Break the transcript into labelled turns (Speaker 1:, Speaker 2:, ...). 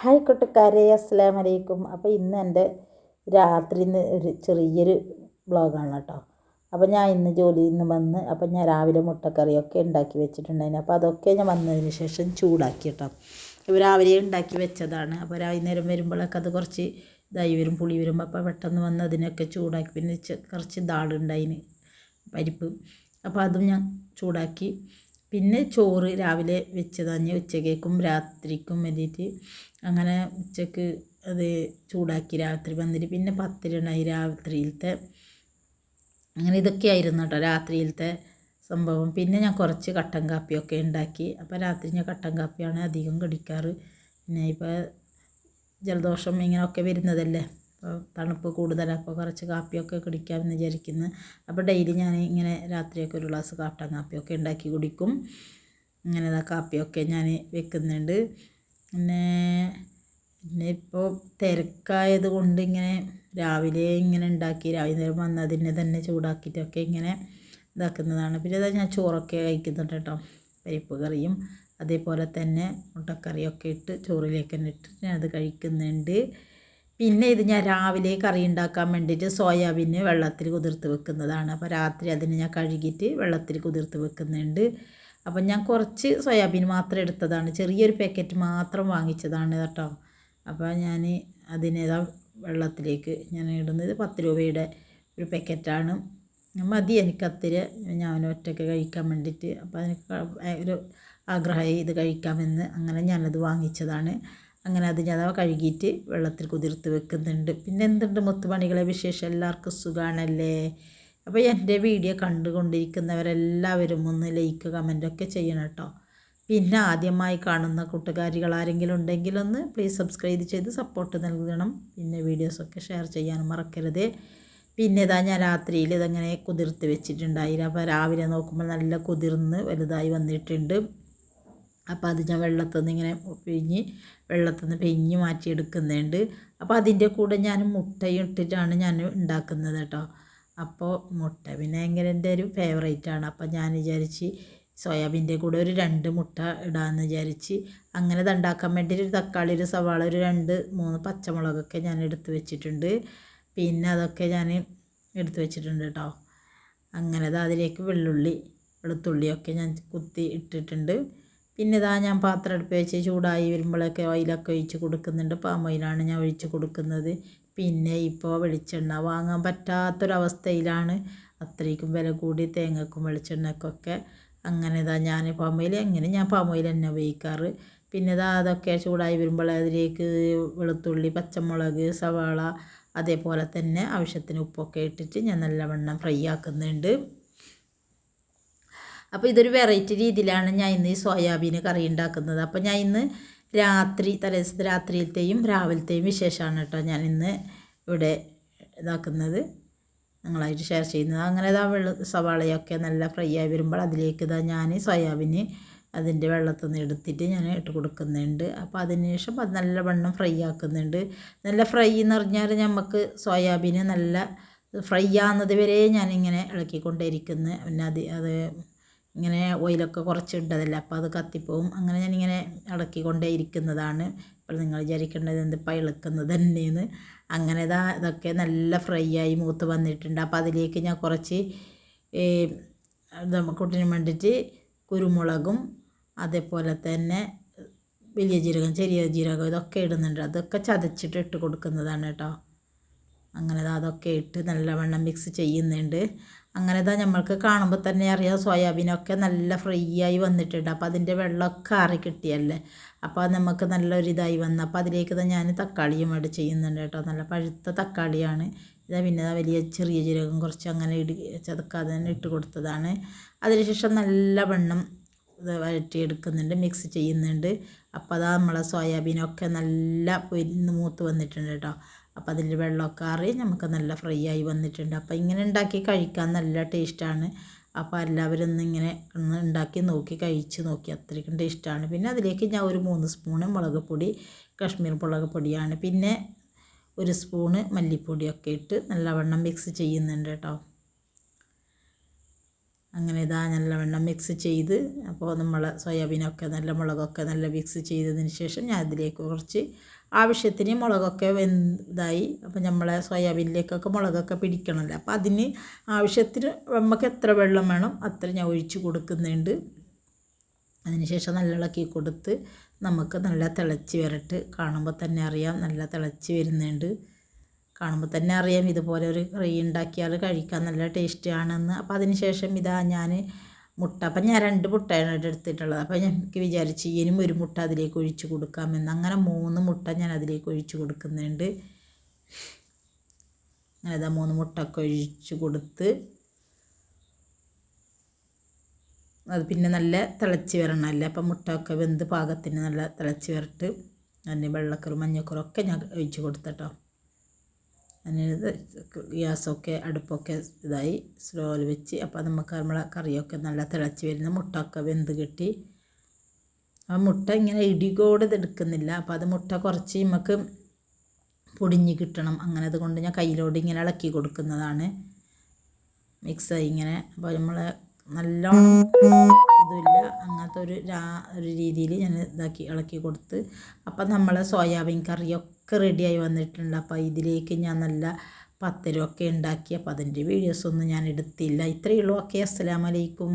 Speaker 1: Hi കൂട്ടുകാരെ അസ്സാം വലൈക്കും അപ്പോൾ ഇന്ന് എന്റെ രാത്രി ഒരു ചെറിയൊരു ബ്ലോഗാണ് കേട്ടോ. അപ്പോൾ ഞാൻ ഇന്ന് ജോലിയിൽ നിന്ന് വന്ന് അപ്പോൾ ഞാൻ രാവിലെ മുട്ടക്കറിയൊക്കെ ഉണ്ടാക്കി വെച്ചിട്ടുണ്ടായിരുന്നു. അപ്പോൾ അതൊക്കെ ഞാൻ വന്നതിന് ശേഷം ചൂടാക്കി കേട്ടോ. ഇപ്പോൾ രാവിലെ ഉണ്ടാക്കി വെച്ചതാണ്. അപ്പോൾ വൈകുന്നേരം വരുമ്പോഴൊക്കെ അത് കുറച്ച് ഇതായി വരും പുളി വരും. അപ്പോൾ പെട്ടെന്ന് വന്ന് അതിനൊക്കെ ചൂടാക്കി. പിന്നെ കുറച്ച് ദാളുണ്ടായിന് പരിപ്പ്. അപ്പോൾ അതും ഞാൻ ചൂടാക്കി പിന്നെ ചോറ് രാവിലെ വെച്ചതാണ് ഉച്ചക്കേക്കും രാത്രിക്കും വേണ്ടിയിട്ട് അങ്ങനെ ഉച്ചയ്ക്ക് അത് ചൂടാക്കി രാത്രി വന്നിട്ട് പിന്നെ പത്തിരി ഉണ്ടായി രാത്രിയിലത്തെ അങ്ങനെ ഇതൊക്കെയായിരുന്നു കേട്ടോ രാത്രിയിലത്തെ സംഭവം. പിന്നെ ഞാൻ കുറച്ച് കട്ടൻ കാപ്പിയൊക്കെ ഉണ്ടാക്കി. അപ്പോൾ രാത്രി ഞാൻ കട്ടൻ കാപ്പിയാണ് അധികം കടിക്കാറ്. പിന്നെ ഇപ്പോൾ ജലദോഷം ഇങ്ങനെയൊക്കെ വരുന്നതല്ലേ? തണുപ്പ് കൂടുതലാണ് അപ്പോൾ കുറച്ച് കാപ്പിയൊക്കെ കുടിക്കാമെന്ന് വിചാരിക്കുന്നു. അപ്പോൾ ഡെയിലി ഞാൻ ഇങ്ങനെ രാത്രിയൊക്കെ ഒരു ഗ്ലാസ് കട്ടൻ കാപ്പിയൊക്കെ ഉണ്ടാക്കി കുടിക്കും. ഇങ്ങനെ കാപ്പിയൊക്കെ ഞാൻ വെക്കുന്നുണ്ട്. പിന്നെ പിന്നെ ഇപ്പോൾ തിരക്കായത് കൊണ്ട് ഇങ്ങനെ രാവിലെ ഇങ്ങനെ ഉണ്ടാക്കി രാവിലെ വന്ന് അതിനെ തന്നെ ചൂടാക്കിയിട്ടൊക്കെ ഇങ്ങനെ ഇതാക്കുന്നതാണ്. പിന്നെ അതാ ഞാൻ ചോറൊക്കെ കഴിക്കുന്നുണ്ട് കേട്ടോ. പരിപ്പ് കറിയും അതേപോലെ തന്നെ മുട്ടക്കറിയൊക്കെ ഇട്ട് ചോറിലേക്ക് തന്നെ ഇട്ട് ഞാനത് കഴിക്കുന്നുണ്ട്. പിന്നെ ഇത് ഞാൻ രാവിലെ കറി ഉണ്ടാക്കാൻ വേണ്ടിയിട്ട് സോയാബീന് വെള്ളത്തിൽ കുതിർത്ത് വെക്കുന്നതാണ്. അപ്പോൾ രാത്രി അതിന് ഞാൻ കഴുകിയിട്ട് വെള്ളത്തിൽ കുതിർത്ത് വെക്കുന്നുണ്ട്. അപ്പം ഞാൻ കുറച്ച് സോയാബീൻ മാത്രം എടുത്തതാണ്. ചെറിയൊരു പാക്കറ്റ് മാത്രം വാങ്ങിച്ചതാണ് കേട്ടോ. അപ്പോൾ ഞാൻ അതിനേതാ വെള്ളത്തിലേക്ക് ഞാൻ ഇടുന്നത് പത്ത് രൂപയുടെ ഒരു പാക്കറ്റാണ്. മതി എനിക്ക് അത്തിരി ഞാൻ ഒറ്റയ്ക്ക് കഴിക്കാൻ വേണ്ടിയിട്ട്. അപ്പോൾ എനിക്ക് ഒരു ആഗ്രഹമായി ഇത് കഴിക്കാമെന്ന് അങ്ങനെ ഞാനത് വാങ്ങിച്ചതാണ്. അങ്ങനെ അത് ഞാൻ കഴുകിയിട്ട് വെള്ളത്തിൽ കുതിർത്ത് വെക്കുന്നുണ്ട്. പിന്നെ എന്തുണ്ട് മുത്തുപണികളെ വിശേഷം? എല്ലാവർക്കും സുഖമാണല്ലേ അപ്പോൾ എന്റെ വീഡിയോ കണ്ടുകൊണ്ടിരിക്കുന്നവരെല്ലാവരും ഒന്ന് ലൈക്ക് കമന്റൊക്കെ ചെയ്യണം കേട്ടോ. പിന്നെ ആദ്യമായി കാണുന്ന കൂട്ടുകാരികൾ ആരെങ്കിലും ഉണ്ടെങ്കിൽ ഒന്ന് പ്ലീസ് സബ്സ്ക്രൈബ് ചെയ്ത് സപ്പോർട്ട് നൽകണം. പിന്നെ വീഡിയോസൊക്കെ ഷെയർ ചെയ്യാൻ മറക്കരുത്. പിന്നെ ഇതാ ഞാൻ രാത്രിയിൽ ഇതങ്ങനെ കുതിർത്ത് വെച്ചിട്ടുണ്ടായിരുന്നു അപ്പോൾ രാവിലെ നോക്കുമ്പോൾ നല്ല കുതിർന്ന് വലുതായി വന്നിട്ടുണ്ട്. അപ്പോൾ അത് ഞാൻ വെള്ളത്തിൽ നിന്ന് ഇങ്ങനെ പിഴിഞ്ഞ് വെള്ളത്തിൽ നിന്ന് പിഴിഞ്ഞ് മാറ്റിയെടുക്കുന്നുണ്ട്. അപ്പോൾ അതിന്റെ കൂടെ ഞാൻ മുട്ടയും ഇട്ടിട്ടാണ് ഞാൻ ഉണ്ടാക്കുന്നത് കേട്ടോ. അപ്പോൾ മുട്ട പിന്നെ ഭയങ്കര എന്റെ ഒരു ഫേവറേറ്റാണ് അപ്പോൾ ഞാൻ വിചാരിച്ച് സോയാബീന്റെ കൂടെ ഒരു രണ്ട് മുട്ട ഇടാമെന്ന് വിചാരിച്ച് അങ്ങനെ ഇത് ഉണ്ടാക്കാൻ വേണ്ടി ഒരു തക്കാളി ഒരു സവാള ഒരു രണ്ട് മൂന്ന് പച്ചമുളകൊക്കെ ഞാൻ എടുത്ത് വെച്ചിട്ടുണ്ട്. പിന്നെ അതൊക്കെ ഞാൻ എടുത്ത് വെച്ചിട്ടുണ്ട് കേട്ടോ. അങ്ങനെ അതിലേക്ക് വെള്ളുള്ളി വെളുത്തുള്ളിയൊക്കെ ഞാൻ കുത്തി ഇട്ടിട്ടുണ്ട്. പിന്നെ ഇതാ ഞാൻ പാത്രം അടുപ്പ് വെച്ച് ചൂടായി വരുമ്പോഴൊക്കെ ഓയിലൊക്കെ ഒഴിച്ച് കൊടുക്കുന്നുണ്ട്. പാം ഓയിലാണ് ഞാൻ ഒഴിച്ച് കൊടുക്കുന്നത്. പിന്നെ ഇപ്പോൾ വെളിച്ചെണ്ണ വാങ്ങാൻ പറ്റാത്തൊരവസ്ഥയിലാണ്. അത്രയ്ക്കും വില കൂടി തേങ്ങക്കും വെളിച്ചെണ്ണക്കൊക്കെ. അങ്ങനെ ഇതാ ഞാൻ പാം ഓയിൽ എങ്ങനെ ഞാൻ പാം ഓയിൽ തന്നെ ഉപയോഗിക്കാറ്. പിന്നെ ഇതാ അതൊക്കെ ചൂടായി വരുമ്പോൾ അതിലേക്ക് വെളുത്തുള്ളി പച്ചമുളക് സവാള അതേപോലെ തന്നെ ആവശ്യത്തിന് ഉപ്പൊക്കെ ഇട്ടിട്ട് ഞാൻ നല്ലവണ്ണം ഫ്രൈ ആക്കുന്നുണ്ട്. അപ്പോൾ ഇതൊരു വെറൈറ്റി രീതിയിലാണ് ഞാൻ ഇന്ന് ഈ സോയാബീൻ കറി ഉണ്ടാക്കുന്നത് അപ്പോൾ ഞാൻ ഇന്ന് രാത്രി തലേദിവസത്തെ രാത്രിയിലത്തെയും രാവിലത്തെയും വിശേഷമാണ് കേട്ടോ ഞാൻ ഇന്ന് ഇവിടെ ഇതാക്കുന്നത്. നിങ്ങളായിട്ട് ഷെയർ ചെയ്യുന്നത്. അങ്ങനെ ഇതാ വെള്ള സവാളയൊക്കെ നല്ല ഫ്രൈ ആയി വരുമ്പോൾ അതിലേക്ക് ഇതാ ഞാൻ സോയാബീന് അതിന്റെ വെള്ളത്തിൽ നിന്ന് എടുത്തിട്ട് ഞാൻ ഇട്ട് കൊടുക്കുന്നുണ്ട്. അപ്പോൾ അതിന് ശേഷം അത് നല്ല വണ്ണം ഫ്രൈ ആക്കുന്നുണ്ട്. നല്ല ഫ്രൈ എന്ന് പറഞ്ഞാൽ നമുക്ക് സോയാബീന് നല്ല ഫ്രൈ ആകുന്നത് വരെ ഞാനിങ്ങനെ ഇളക്കിക്കൊണ്ടേയിരിക്കുന്നു. പിന്നെ അത് അത് ഇങ്ങനെ ഓയിലൊക്കെ കുറച്ച് ഇട്ടതല്ലേ അപ്പോൾ അത് കത്തിപ്പോവും. അങ്ങനെ ഞാനിങ്ങനെ ഇളക്കിക്കൊണ്ടേ ഇരിക്കുന്നതാണ്. അപ്പോൾ നിങ്ങൾ വിചാരിക്കേണ്ടത് എന്ത് ഇളക്കുന്നത് തന്നെയെന്ന്. അങ്ങനെ ഇതാ ഇതൊക്കെ നല്ല ഫ്രൈ ആയി മൂത്ത് വന്നിട്ടുണ്ട്. അപ്പോൾ അതിലേക്ക് ഞാൻ കുറച്ച് കുട്ടിന് വേണ്ടിയിട്ട് കുരുമുളകും അതേപോലെ തന്നെ വലിയ ജീരകം ചെറിയ ജീരകം ഇതൊക്കെ ഇടുന്നുണ്ട്. അതൊക്കെ ചതച്ചിട്ട് ഇട്ട് കൊടുക്കുന്നതാണ് കേട്ടോ. അങ്ങനെ അതൊക്കെ ഇട്ട് നല്ലവണ്ണം മിക്സ് ചെയ്യുന്നുണ്ട്. അങ്ങനെ ഇതാ നമ്മൾക്ക് കാണുമ്പോൾ തന്നെ അറിയാം സോയാബീനൊക്കെ നല്ല ഫ്രൈ ആയി വന്നിട്ടുണ്ട്. അപ്പോൾ അതിന്റെ വെള്ളമൊക്കെ ആറി കിട്ടിയല്ലേ? അപ്പോൾ നമുക്ക് നല്ലൊരിതായി വന്നു. അപ്പോൾ അതിലേക്ക് തന്നെ ഞാൻ തക്കാളിയും ഇവിടെ ചെയ്യുന്നുണ്ട് കേട്ടോ. നല്ല പഴുത്ത തക്കാളിയാണ്. ഇതാ പിന്നെ വലിയ ചെറിയ ജീരകം കുറച്ച് അങ്ങനെ ഇടി ചതക്കാതെ തന്നെ ഇട്ട് കൊടുത്തതാണ്. അതിനുശേഷം നല്ല വെണ്ണം ഇത് വഴറ്റിയെടുക്കുന്നുണ്ട് മിക്സ് ചെയ്യുന്നുണ്ട്. അപ്പോൾ അതാ നമ്മളെ സോയാബീനൊക്കെ നല്ല പൊരിന്ന് മൂത്ത് വന്നിട്ടുണ്ട് കേട്ടോ. അപ്പോൾ അതിൽ വെള്ളമൊക്കെ ആറി നമുക്ക് നല്ല ഫ്രൈ ആയി വന്നിട്ടുണ്ട്. അപ്പോൾ ഇങ്ങനെ ഉണ്ടാക്കി കഴിക്കാൻ നല്ല ടേസ്റ്റാണ് അപ്പോൾ എല്ലാവരും ഒന്ന് ഇങ്ങനെ ഒന്ന് ഉണ്ടാക്കി നോക്കി കഴിച്ച് നോക്കി. അത്രയ്ക്കും ടേസ്റ്റാണ് പിന്നെ അതിലേക്ക് ഞാൻ ഒരു മൂന്ന് സ്പൂണ് മുളക് പൊടി കാശ്മീർ മുളക് പൊടിയാണ്. പിന്നെ ഒരു സ്പൂണ് മല്ലിപ്പൊടിയൊക്കെ ഇട്ട് നല്ലവണ്ണം മിക്സ് ചെയ്യുന്നുണ്ട് കേട്ടോ. അങ്ങനെ ഇതാ നല്ലവണ്ണം മിക്സ് ചെയ്ത് അപ്പോൾ നമ്മൾ സോയാബീനൊക്കെ നല്ല മുളകൊക്കെ നല്ല മിക്സ് ചെയ്തതിന് ശേഷം ഞാൻ അതിലേക്ക് കുറച്ച് ആവശ്യത്തിന് മുളകൊക്കെ വെന്തായി. അപ്പോൾ നമ്മളെ സോയാബീനിലേക്കൊക്കെ മുളകൊക്കെ പിടിക്കണമല്ലോ അപ്പോൾ അതിന് ആവശ്യത്തിന് നമുക്ക് എത്ര വെള്ളം വേണം അത്ര ഞാൻ ഒഴിച്ച് കൊടുക്കുന്നുണ്ട്. അതിനുശേഷം നല്ല ഇളക്കി കൊടുത്ത് നമുക്ക് നല്ല തിളച്ച് വരട്ട് കാണുമ്പോൾ തന്നെ അറിയാം നല്ല തിളച്ച് വരുന്നുണ്ട്. കാണുമ്പോൾ തന്നെ അറിയാം ഇതുപോലെ ഒരു കറി ഉണ്ടാക്കിയാൽ കഴിക്കാൻ നല്ല ടേസ്റ്റ് ആണെന്ന്. അപ്പോൾ അതിനുശേഷം ഇതാ ഞാൻ മുട്ട. അപ്പം ഞാൻ രണ്ട് മുട്ടയാണ് എടുത്തിട്ടുള്ളത്. അപ്പോൾ എനിക്ക് വിചാരിച്ച് ഇനിയും ഒരു മുട്ട അതിലേക്ക് ഒഴിച്ച് കൊടുക്കാമെന്ന്. അങ്ങനെ മൂന്ന് മുട്ട ഞാൻ അതിലേക്ക് ഒഴിച്ച് കൊടുക്കുന്നുണ്ട്. അങ്ങനെ ഇതാ മൂന്ന് മുട്ട ഒക്കെ ഒഴിച്ച് കൊടുത്ത് അത് പിന്നെ നല്ല തിളച്ച് വരണമല്ലേ അപ്പം മുട്ടയൊക്കെ വെന്ത് പാകത്തിന് നല്ല തിളച്ച് വരട്ട്. അതിന് വെള്ളക്കറും മഞ്ഞക്കറും ഒക്കെ ഞാൻ ഒഴിച്ച് കൊടുത്തട്ടോ. അതിന് ഗ്യാസൊക്കെ അടുപ്പൊക്കെ ഇതായി സ്ലോയിൽ വെച്ച്. അപ്പോൾ നമുക്ക് നമ്മളെ കറിയൊക്കെ നല്ല തിളച്ച് വരുന്ന മുട്ടയൊക്കെ വെന്ത് കിട്ടി. ആ മുട്ട ഇങ്ങനെ ഇടികോട് എടുക്കുന്നില്ല. അപ്പോൾ അത് മുട്ട കുറച്ച് നമുക്ക് പൊടിഞ്ഞ് കിട്ടണം. അങ്ങനെ അതുകൊണ്ട് ഞാൻ കയ്യിലോട് ഇങ്ങനെ ഇളക്കി കൊടുക്കുന്നതാണ്. മിക്സായി ഇങ്ങനെ. അപ്പോൾ നമ്മളെ നല്ലോണം ഇതുമില്ല. അങ്ങനത്തെ ഒരു രാ ഒരു രീതിയിൽ ഞാൻ ഇതാക്കി ഇളക്കി കൊടുത്ത്. അപ്പം നമ്മൾ സോയാബീൻ കറിയൊക്കെ റെഡിയായി വന്നിട്ടുണ്ട്. അപ്പോൾ ഇതിലേക്ക് ഞാൻ നല്ല പത്തരമൊക്കെ ഉണ്ടാക്കി. അപ്പോൾ അതിന്റെ വീഡിയോസൊന്നും ഞാൻ എടുത്തില്ല. ഇത്രയേ ഉള്ളൂ. ഓക്കെ. അസ്സലാമലൈക്കും